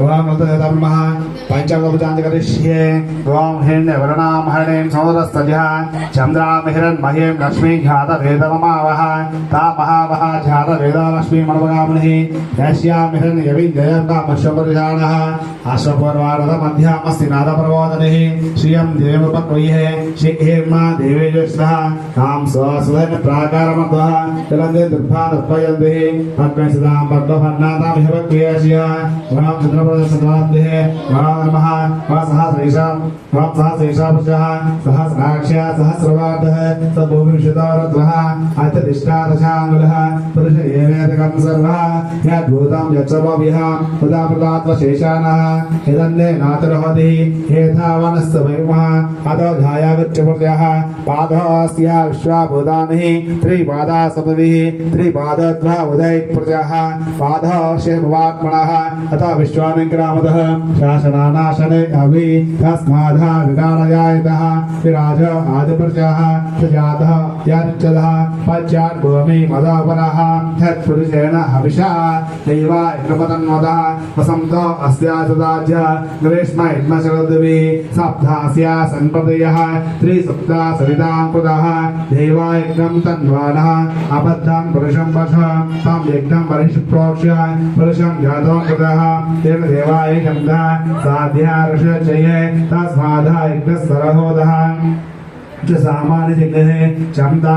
ओम मतदाता नमः पंचांगोपचांत करिष्ये ओम हिरण्य वरुणाम हरणेम लक्ष्मी घात वेदवमावह ता महावहा वेदालक्ष्मीमणवगामहे यस्यामिहन् यविञ्जयतामश्वपरिधानः अश्वपूर्वारथमध्यामस्ति नादप्रबोधनिः श्रियं देवमुपत्वयिहे शिहेर्मा देवेजस्वः तां स्वसुधन् प्राकारमध्वः चलन्दे दुर्भानुत्पयन्तिः पद्मे सदां पद्मभन्नातामिह पद्मेशिः वनं चन्द्रप्रदशदाब्दिः वनं नमः सहस्रैषां वं सहस्रैषापुषः सहस्राक्ष्या सहस्रवादः स भूमिषितारद्वः अथ तिष्ठादशाङ्गुलः पुरुष एवेदकं सर्वा यद्भूतं यच्चमभिः तदा प्रदात्वशेषाणः यदन्ने नातिरहति एधा वनस्तमयुमः अतो ध्यायागत्यप्रत्ययः पादोऽस्य विश्वाभूतानि त्रिपादा सपविः त्रिपादद्वा उदयप्रत्ययः पादः शेमवात्मनः अतः विश्वानिग्रामतः शासनानाशने अभि तस्मादः विकारयायतः विराज आदिप्रत्ययः सजातः यच्चदः पच्चाद्भूमि मदोपरः పశ్చాత్ భూమి దైవ తత్పురుషేణ హవిషా దైవా ఇంద్రపతన్వదः వసంతో అస్యాసుదాజ్య గ్రీష్మ ఇద్మశరద్వి సప్తాస్య సంపదయः త్రిసప్తా సవితాంకుదः దేవా దైవాయజ్ఞం తన్వాన అబద్ధం పురుషం వశ తం యజ్ఞం పరిషుప్రోక్ష్య పురుషం జాతో కృతः తేన దేవాయ శబ్ద సాధ్య ఋషయే తస్మాద యజ్ఞ సరహోదः సామాన్య జగ్నే చందా